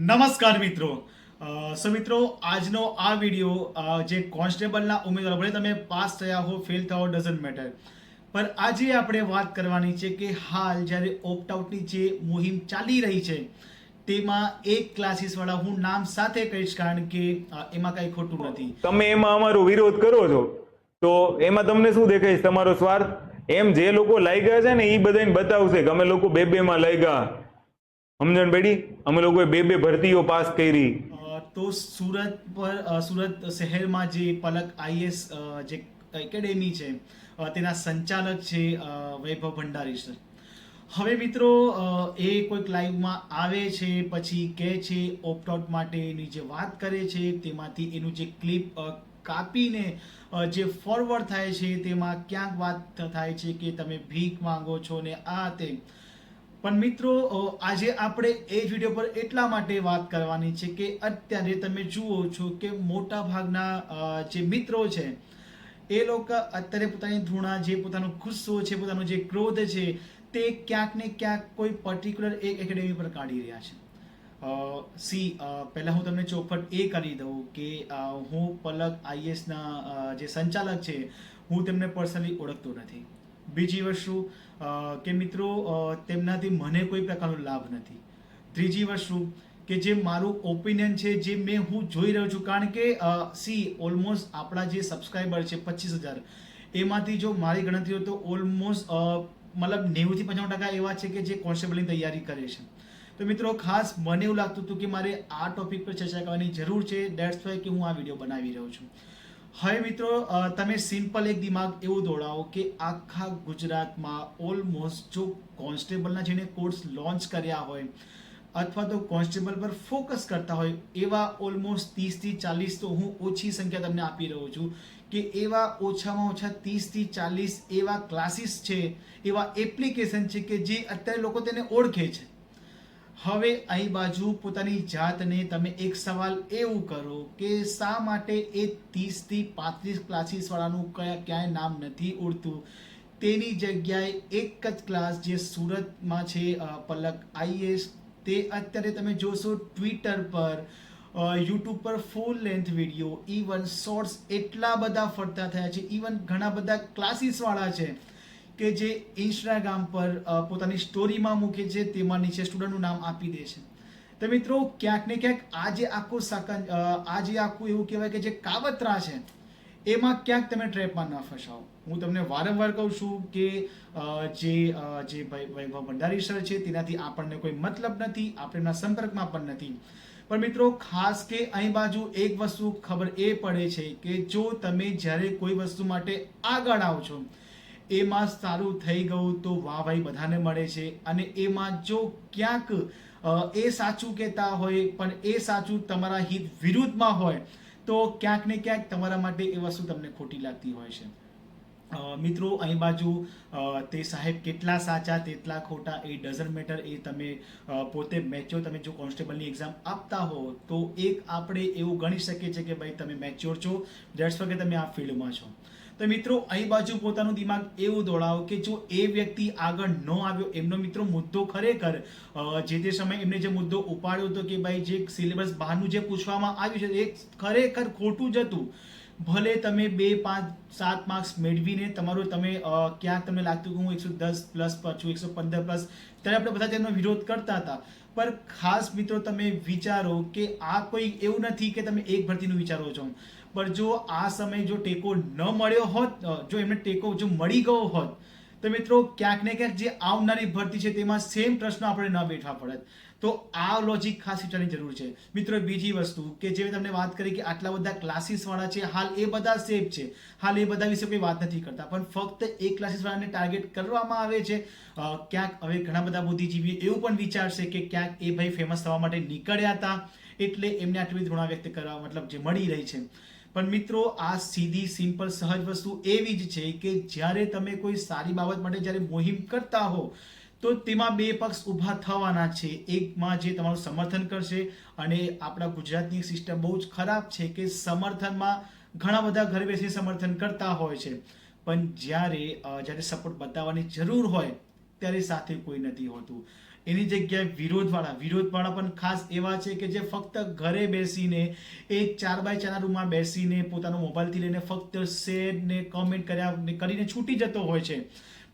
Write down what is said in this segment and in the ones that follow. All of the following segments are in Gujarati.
નમસ્કાર મિત્રો. સો મિત્રો, આજનો આ વીડિયો જે કોન્સ્ટેબલના ઉમેદવાર, ભલે તમે પાસ થયા હો, ફેલ થયા હો ડઝન્ટ મેટર પણ આજે આપણે વાત કરવાની છે કે હાલ જ્યારે ઓપ્ટ આઉટની જે મુહિમ ચાલી રહી છે, તેમાં એક ક્લાસીસવાળા હું નામ સાથે કહીશ કારણ કે એમાં કાંઈ ખોટું નથી. તમે એમાં અમારો વિરોધ કરો છો, તો એમાં તમને શું દેખાય? તમારો સ્વાર્થ? એમ જે લોકો લાગ્યા છે ને એ બધાને બતાવશે કે અમે લોકો બે બેમાં લઈ લાગ્યા. સમજણ પડી અમે લોકોએ બે બે ભરતીઓ પાસ કરી. તો સુરત પર સુરત શહેરમાં જે પલક આઈએસ જે એકેડેમી છે તેના સંચાલક છે વૈભવ ભંડારી સર હવે મિત્રો એ કોઈક લાઈવમાં આવે છે, પછી કહે છે ઓપ્ટ આઉટ માટેની જે વાત કરે છે, તેમાંથી એનું જે ક્લિપ કાપીને જે ફોરવર્ડ થાય છે, તેમાં ક્યાંક વાત થાય છે કે તમે ભીખ માંગો છો ને આ તે. પણ મિત્રો આજે આપણે એ વીડિયો પર એટલા માટે વાત કરવાની છે કે અત્યારે તમે જુઓ છો કે મોટા ભાગના જે મિત્રો છે, એ લોકો અત્યારે પોતાની ધૂણા જે પોતાનો ગુસ્સો છે, પોતાનો જે ક્રોધ છે, તે ક્યાંક ને ક્યાંક કોઈ પર્ટિક્યુલર એક એકેડેમી પર કાઢી રહ્યા છે. સી પહેલાં હું તમને ચોખવટ એ કરી દઉં કે હું પલક આઈએસના જે સંચાલક છે, હું તેમને પર્સનલી ઓળખતો નથી. બીજી વસ્તુ કે મિત્રો તેમનાથી મને કોઈ પ્રકારનો લાભ નથી. ત્રીજી વસ્તુ, કે જે મારું ઓપિનિયન છે, જે મેં હું જોઈ રહ્યો છું, કારણ કે સી ઓલમોસ્ટ આપણા જે સબસ્ક્રાઈબર છે, પચીસ હજાર, એમાંથી જો મારી ગણતરી તો ઓલમોસ્ટ મતલબ નેવુંથી પંચાણું ટકા એવા છે કે જે કોન્સ્ટેબલની તૈયારી કરે છે. તો મિત્રો, ખાસ મને એવું લાગતું હતું કે મારે આ ટોપિક પર ચર્ચા કરવાની જરૂર છે ડેટ્સ વાય કે હું આ વીડિયો બનાવી રહ્યો છું. હવે મિત્રો તમે સિમ્પલ એક દિમાગ એવું દોડાવો કે આખા ગુજરાતમાં ઓલમોસ્ટ જો કોન્સ્ટેબલના જેને કોર્સ લોન્ચ કર્યા હોય અથવા તો કોન્સ્ટેબલ પર ફોકસ કરતા હોય, એવા ઓલમોસ્ટ ત્રીસથી ચાલીસ તો હું ઓછી સંખ્યા તમને આપી રહ્યો છું કે એવા ઓછામાં ઓછા ત્રીસથી ચાલીસ એવા ક્લાસીસ છે, એવા એપ્લિકેશન છે કે જે અત્યારે લોકો તેને ઓળખે છે. હવે અહીં બાજુ પોતાની જાતને તમે એક સવાલ એવું કરો કે શા માટે એ ત્રીસથી પાંત્રીસ ક્લાસીસવાળાનું કયા, ક્યાંય નામ નથી ઉડતું? તેની જગ્યાએ એક જ ક્લાસ જે સુરતમાં છે પલક આઈએસ તે અત્યારે તમે જોશો ટ્વિટર પર યુટ્યુબ પર full length video even shorts એટલા બધા ફરતા થયા છે ઇવન ઘણા બધા ક્લાસીસવાળા છે. કે જે ઇન્સ્ટાગ્રામ પર પોતાની સ્ટોરીમાં મૂકે છે, તેમાં નીચે સ્ટુડન્ટનું નામ આપી દે છે. તો મિત્રો, ક્યાંક ને ક્યાંક આ જે આખું સાકન આ જે આખું એવું કહેવાય કે જે કાવતરા છે, એમાં ક્યાંક તમે ટ્રેપમાં ન ફસાવો. હું તમને વારંવાર કહું છું કે જે જે વૈભવ ભંડારી સર છે, તેનાથી આપણને કોઈ મતલબ નથી, આપણે એમના સંપર્કમાં પણ નથી. પણ મિત્રો, ખાસ કે અહીં બાજુ એક વસ્તુ ખબર એ પડે છે કે જો તમે જ્યારે કોઈ વસ્તુ માટે આગળ આવો છો એમાં સારું થઈ ગયું તો વાહ ભાઈ, બધાને મળે છે. અને એમાં જો ક્યાંક એ સાચું કહેતા હોય, પણ એ સાચું તમારા હિત વિરુદ્ધમાં હોય, તો ક્યાંક ને ક્યાંક તમારા માટે એ વસ્તુ તમને ખોટી લાગતી હોય છે. મિત્રો, અહીં બાજુ તે સાહેબ કેટલા સાચા, તેટલા ખોટા, એ ડઝન્ટ મેટર એ તમે પોતે મેચ્યોર તમે જો કોન્સ્ટેબલની એક્ઝામ આપતા હો, તો એક આપણે એવું ગણી શકીએ છીએ કે ભાઈ તમે મેચ્યોર છો. દેટ્સ કે તમે આ ફિલ્ડમાં છો. તો મિત્રો, અહીં બાજુ પોતાનું દિમાગ એવું દોડાવો કે જો એ વ્યક્તિ આગળ ન આવ્યો, એમનો મિત્રો મુદ્દો ખરેખર જે તે સમયે એમને જે મુદ્દો ઉપાડ્યો હતો કે ભાઈ જે સિલેબસ બહારનું જે પૂછવામાં આવ્યું છે, એ ખરેખર ખોટું જ હતું. ભલે તમે બે, પાંચ, સાત માર્ક્સ મેળવીને તમારું તમે ક્યાંક તમને લાગતું કે હું એકસો દસ પ્લસ છું, એકસો પંદર પ્લસ ત્યારે આપણે બધા તેનો વિરોધ કરતા હતા. પર ખાસ મિત્રો, તમે વિચારો કે આ કોઈ એવું નથી કે તમે એક ભરતીનું વિચારો છો. પણ જો આ સમયે જો ટેકો ન મળ્યો હોત જો એમને ટેકો જો મળી ગયો હોત, તો મિત્રો ક્યાંક ને ક્યાંક જે આવનારી ભરતી છે તેમાં સેમ પ્રશ્નો આપણે ન બેઠવા પડત. તો આ લોજિક ખાસ વિચારવાની જરૂર છે. મિત્રો, બીજી વસ્તુ કે જે મેં તમને વાત કરી કે આટલા બધા ક્લાસીસ વાળા છે, હાલ એ બધા સેફ છે. હાલ એ બધા વિશે કોઈ વાત નથી કરતા. પણ ફક્ત એક ક્લાસીસ વાળાને ટાર્ગેટ કરવામાં આવે છે. ક્યાંક હવે ઘણા બધા બુદ્ધિજીવી એવું પણ વિચારશે કે ક્યાંક એ ભાઈ ફેમસ થવા માટે નીકળ્યા હતા. એટલે એમને આટલી બધી ધૃણા વ્યક્ત કરવા મતલબ જે મળી રહી છે. પણ મિત્રો, આ સીધી, સિમ્પલ, સહજ વસ્તુ એવી જ છે કે જ્યારે તમે કોઈ સારી બાબત માટે જ્યારે મુહિમ કરતા હો, તો તેમાં બે પક્ષ ઊભા થવાના છે. એકમાં જે તમારું સમર્થન કરશે અને આપણા ગુજરાતની સિસ્ટમ બહુ જ ખરાબ છે કે સમર્થનમાં ઘણા બધા ઘરે બેસી સમર્થન કરતા હોય છે. પણ જ્યારે જ્યારે સપોર્ટ બતાવવાની જરૂર હોય, ત્યારે સાથે કોઈ નથી હોતું. એની જગ્યાએ વિરોધવાળા વિરોધવાળા પણ ખાસ એવા છે કે જે ફક્ત ઘરે બેસીને એક ચાર બાય ચારના રૂમમાં બેસીને પોતાનો મોબાઈલથી લઈને ફક્ત શેર ને કમેન્ટ કર્યા કરીને છૂટી જતો હોય છે.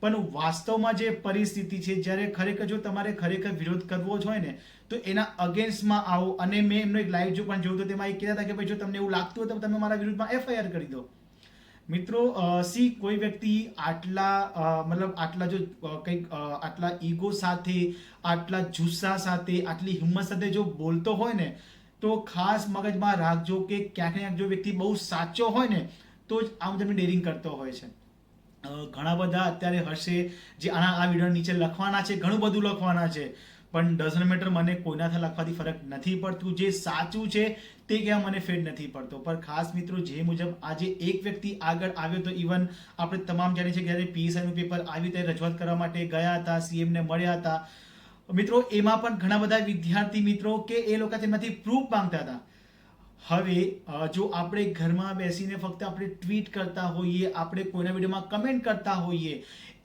પણ વાસ્તવમાં જે પરિસ્થિતિ છે, જ્યારે ખરેખર જો તમારે ખરેખર વિરોધ કરવો જ હોય ને, તો એના અગેન્સ્ટમાં આવો. અને મેં એમનો એક લાઈવ જો પણ જોયું તો તેમાં એ કહેતા હતા કે ભાઈ, જો તમને એવું લાગતું હોય તો તમે મારા વિરુદ્ધમાં એફઆઈઆર કરી દો. મિત્રો સી કોઈ વ્યક્તિ આટલા મતલબ આટલા જો કંઈક આટલા ઈગો સાથે, આટલા જુસ્સા સાથે, આટલી હિંમત સાથે જો બોલતો હોય ને, તો ખાસ મગજમાં રાખજો કે ક્યાંક ને ક્યાંક જો વ્યક્તિ બહુ સાચો હોય ને, તો જ આમ તમે ડેરિંગ કરતો હોય છે. ઘણા બધા અત્યારે હશે જે આના, આ વીડિયો નીચે લખવાના છે, ઘણું બધું લખવાના છે. પણ ડઝન મેટર મને કોઈનાથી લખવાથી ફરક નથી પડતું. જે સાચું છે તે કહેવા મને ફેડ નથી પડતો. પણ ખાસ મિત્રો, જે મુજબ આજે એક વ્યક્તિ આગળ આવ્યો તો ઇવન આપણે તમામ જાણીએ છીએ જ્યારે પીએસઆઈનું પેપર આવી રીતે રજૂઆત કરવા માટે ગયા હતા સીએમને મળ્યા હતા. મિત્રો, એમાં પણ ઘણા બધા વિદ્યાર્થી મિત્રો કે એ લોકો તેમાંથી પ્રૂફ માંગતા હતા. હવે જો આપણે ઘરમાં બેસીને ફક્ત આપણે ટ્વીટ કરતા હોઈએ, આપણે કોઈના વિડીયોમાં કમેન્ટ કરતા હોઈએ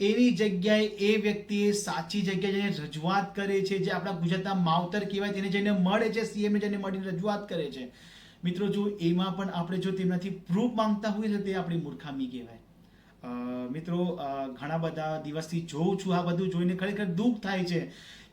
એની જગ્યાએ એ વ્યક્તિએ સાચી જગ્યાએ જઈને રજૂઆત કરે છે, જે આપણા ગુજરાતના માવતર કહેવાય, તેને જઈને મળે છે સીએમને જઈને મળીને રજૂઆત કરે છે. મિત્રો, જો એમાં પણ આપણે જો તેમનાથી પ્રૂફ માંગતા હોઈએ તો તે આપણી મૂર્ખામી કહેવાય. મિત્રો ઘણા બધા દિવસથી જોઉં છું આ બધું જોઈને ખરેખર દુઃખ થાય છે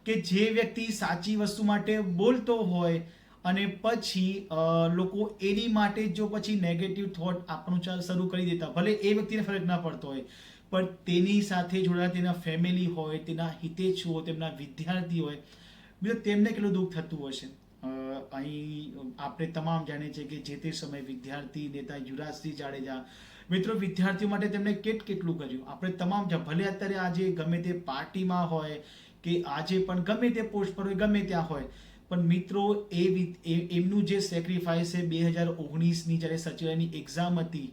કે જે વ્યક્તિ સાચી વસ્તુ માટે બોલતો હોય અને પછી લોકો એની માટે જો પછી નેગેટિવ થોટ આપણું શરૂ કરી દેતા, ભલે એ વ્યક્તિને ફરક ના પડતો હોય, પણ તેની સાથે જોડાયેલા તેના ફેમિલી હોય, તેના હિતેચ્છુઓ, તેમના વિદ્યાર્થી હોય બીજો તેમને કેટલું દુઃખ થતું હશે? અહીં આપણે તમામ જાણીએ છીએ કે જે તે સમયે વિદ્યાર્થી નેતા યુવરાજસિંહ જાડેજા, મિત્રો વિદ્યાર્થીઓ માટે તેમણે કેટ કેટલું કર્યું? આપણે તમામ ભલે અત્યારે આજે ગમે તે પાર્ટીમાં હોય, કે આજે પણ ગમે તે પોસ્ટ પર હોય, ગમે ત્યાં હોય પણ મિત્રો, એ એમનું જે સેક્રિફાઈસ છે બે હજાર ઓગણીસની જ્યારે સચિવાલયની એક્ઝામ હતી,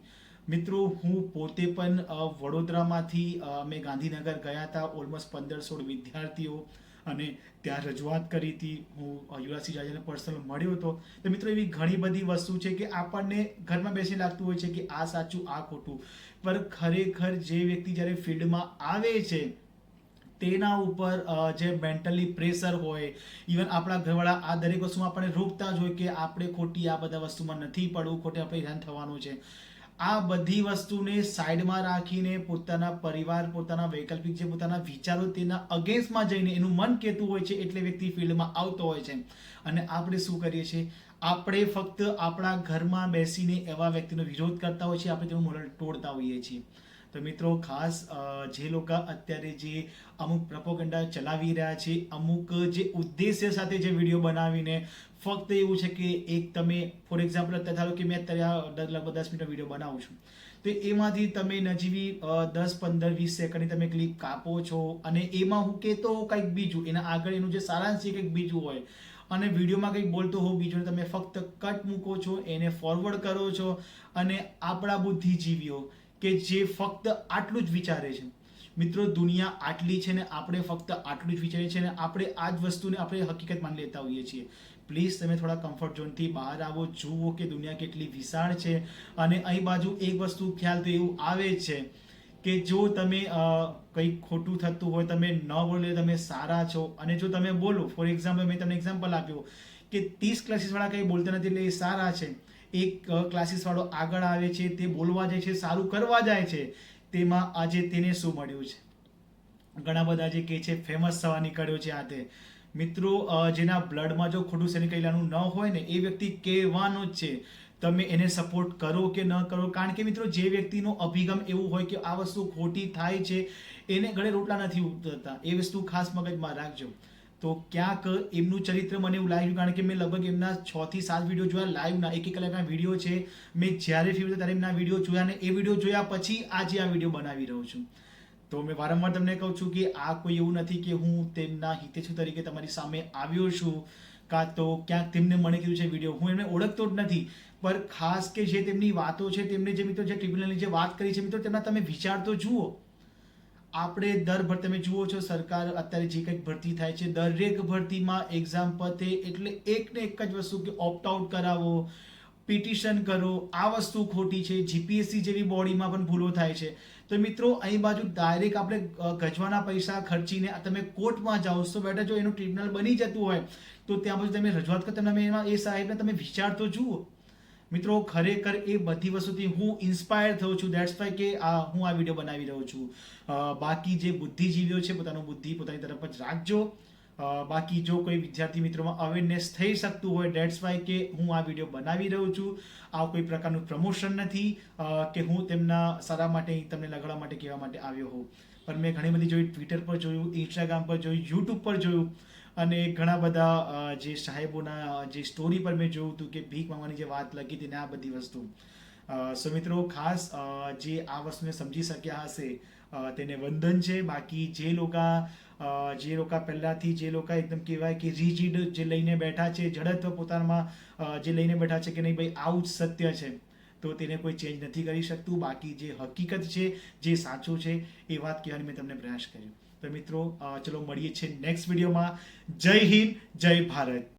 મિત્રો, હું પોતે પણ વડોદરામાંથી મેં ગાંધીનગર ગયા હતા ઓલમોસ્ટ પંદર સોળ વિદ્યાર્થીઓ અને ત્યાં રજૂઆત કરી હતી. હું યુવરાજસિંહ જાડેજાને પર્સનલ મળ્યો હતો. તો મિત્રો, એવી ઘણી બધી વસ્તુ છે કે આપણને ઘરમાં બેસી લાગતું હોય છે કે આ સાચું, આ ખોટું. પર ખરેખર જે વ્યક્તિ જ્યારે ફિલ્ડમાં આવે છે તેના ઉપર જે મેન્ટલી પ્રેશર હોય ઇવન આપણા ઘરવાળા, આ દરેક વસ્તુમાં આપણે રોકતા જ હોય કે આપણે ખોટી આ બધા વસ્તુમાં નથી પડવું, ખોટે આપણે ધ્યાન થવાનું છે. આ બધી વસ્તુને સાઈડમાં રાખીને પોતાના પરિવાર, પોતાના વૈકલ્પિક જે પોતાના વિચારો તેના અગેન્સ્ટમાં જઈને એનું મન કહેતું હોય છે, એટલે વ્યક્તિ ફિલ્ડમાં આવતો હોય છે. અને આપણે શું કરીએ છીએ? આપણે ફક્ત આપણા ઘરમાં બેસીને એવા વ્યક્તિનો વિરોધ કરતા હોય છે આપણે તેનું મોરલ તોડતા હોઈએ છીએ. તો મિત્રો, ખાસ જે લોકો અત્યારે જે અમુક પ્રપોગંડા ચલાવી રહ્યા છે, અમુક જે ઉદ્દેશ્ય સાથે જે વીડિયો બનાવીને, ફક્ત એવું છે કે એક તમે ફોર એક્ઝામ્પલ અત્યારે ધારો કે મેં અત્યારે લગભગ દસ મિનિટનો વીડિયો બનાવું છું. તો એમાંથી તમે નજીવી દસ, પંદર, વીસ સેકન્ડની તમે ક્લિપ કાપો છો અને એમાં હું કહેતો કંઈક બીજું, એના આગળ એનું જે સારાંશ છે કંઈક બીજું હોય. અને વિડીયોમાં કંઈક બોલતો હોઉં બીજું, તમે ફક્ત કટ મૂકો છો, એને ફોરવર્ડ કરો છો અને આપણા બુદ્ધિજીવીઓ કે જે ફક્ત આટલું જ વિચારે છે. મિત્રો, દુનિયા આટલી છે ને આપણે ફક્ત આટલું જ વિચારીએ છીએ ને આપણે આ જ વસ્તુને આપણે હકીકત માની લેતા હોઈએ છીએ. પ્લીઝ તમે થોડા કમ્ફર્ટ ઝોનથી બહાર આવો, જુઓ કે દુનિયા કેટલી વિશાળ છે અને અહીં બાજુ એક વસ્તુ ખ્યાલ તો એવું આવે છે કે જો તમે કંઈક ખોટું થતું હોય, તમે ન બોલો તમે સારા છો. અને જો તમે બોલો ફોર એક્ઝામ્પલ મેં તમને એક્ઝામ્પલ આપ્યું કે ત્રીસ ક્લાસીસવાળા કંઈ બોલતા નથી એટલે એ સારા છે. એક ક્લાસીસ વાળો આગળ આવે છે, તે બોલવા જાય છે, સારું કરવા જાય છે, તેમાં આજે તેને શું મળ્યું છે? ઘણા બધા જે કે છે ફેમસ થવા નીકળ્યો છે આ તે. મિત્રો જેના બ્લડમાં જો ખોટું સેનિકૈલાનું ન હોય ને, એ વ્યક્તિ કહેવાનો જ છે. તમે એને સપોર્ટ કરો કે ન કરો? કારણ કે મિત્રો, જે વ્યક્તિનો અભિગમ એવું હોય કે આ વસ્તુ ખોટી થાય છે, એને ગળે રોટલા નથી ઉતરતા. એ વસ્તુ ખાસ મગજમાં રાખજો. તો ક્યાંક એમનું ચરિત્ર મને એવું લાગ્યું કારણ કે મેં લગભગ એમના છ થી સાત વીડિયો જોયા લાઈવના એક એક કલાકના વીડિયો છે. મેં જ્યારે ફ્રી ત્યારે એમના વીડિયો જોયા અને એ વીડિયો જોયા પછી આજે આ વીડિયો બનાવી રહ્યો છું. તો મેં વારંવાર તમને કહું છું કે આ કોઈ એવું નથી કે હું તેમના હિતેશુ તરીકે તમારી સામે આવ્યો છું કાં તો ક્યાંક તેમને મને કીધું છે વીડિયો હું એમને ઓળખતો જ નથી પર ખાસ કે જે તેમની વાતો છે, તેમને જે મિત્રો જે ટ્રિબ્યુનલની જે વાત કરી છે, મિત્રો, તેમના તમે વિચાર તો જુઓ. આપણે દર ભર તમે જુઓ છો, સરકાર અત્યારે જે કંઈક ભરતી થાય છે, દરેક ભરતીમાં એક્ઝામ પતે એટલે એક ને એક જ વસ્તુ કે ઓપ્ટ આઉટ કરાવો પિટિશન કરો, આ વસ્તુ ખોટી છે જીપીએસસી જેવી બોડીમાં પણ ભૂલો થાય છે. તો મિત્રો, અહીં બાજુ ડાયરેક્ટ આપણે ગજવાના પૈસા ખર્ચીને તમે કોર્ટમાં જાઓ તો બેટા જો એનું ટ્રિબ્યુનલ બની જતું હોય, તો ત્યાં પછી તમે રજૂઆત કરતા તમે એમાં એ સાહેબને તમે વિચાર તો જુઓ. મિત્રો, ખરેખર એ બધી વસ્તુથી હું ઇન્સ્પાયર થયો છું. દેટ્સ વાય કે આ હું આ વીડિયો બનાવી રહ્યો છું. બાકી જે બુદ્ધિજીવીઓ છે, પોતાનું બુદ્ધિ પોતાની તરફ જ રાખજો. બાકી જો કોઈ વિદ્યાર્થી મિત્રોમાં અવેરનેસ થઈ શકતું હોય ડેટ્સ વાય કે હું આ વીડિયો બનાવી રહ્યો છું. આ કોઈ પ્રકારનું પ્રમોશન નથી કે હું તેમના સારા માટે, તમને લગાડવા માટે કહેવા માટે આવ્યો હોઉં. પણ મેં ઘણી બધી જોઈ ટ્વિટર પર જોયું ઇન્સ્ટાગ્રામ પર જોયું યુટ્યુબ પર જોયું. અને ઘણા બધા જે સાહેબોના જે સ્ટોરી પર મેં જોયું હતું કે ભીખ માંગવાની જે વાત લખી હતી ને આ બધી વસ્તુ. અ, સો મિત્રો ખાસ જે આ વસ્તુને સમજી શક્યા હશે તેને વંદન છે. બાકી જે લોકો જે લોકો પહેલાથી જે લોકો એકદમ કહેવાય કે રિજિડ જે લઈને બેઠા છે જડત્વ પોતાનામાં જે લઈને બેઠા છે કે નહીં ભાઈ આવું જ સત્ય છે. તો તેને કોઈ ચેન્જ નથી કરી શકતું. બાકી જે હકીકત છે જે સાચું છે એ વાત કહેવાની મેં તમને પ્રયાસ કર્યો તો મિત્રો ચલો મળીએ છીએ નેક્સ્ટ વિડીયોમાં જય હિન્દ જય ભારત.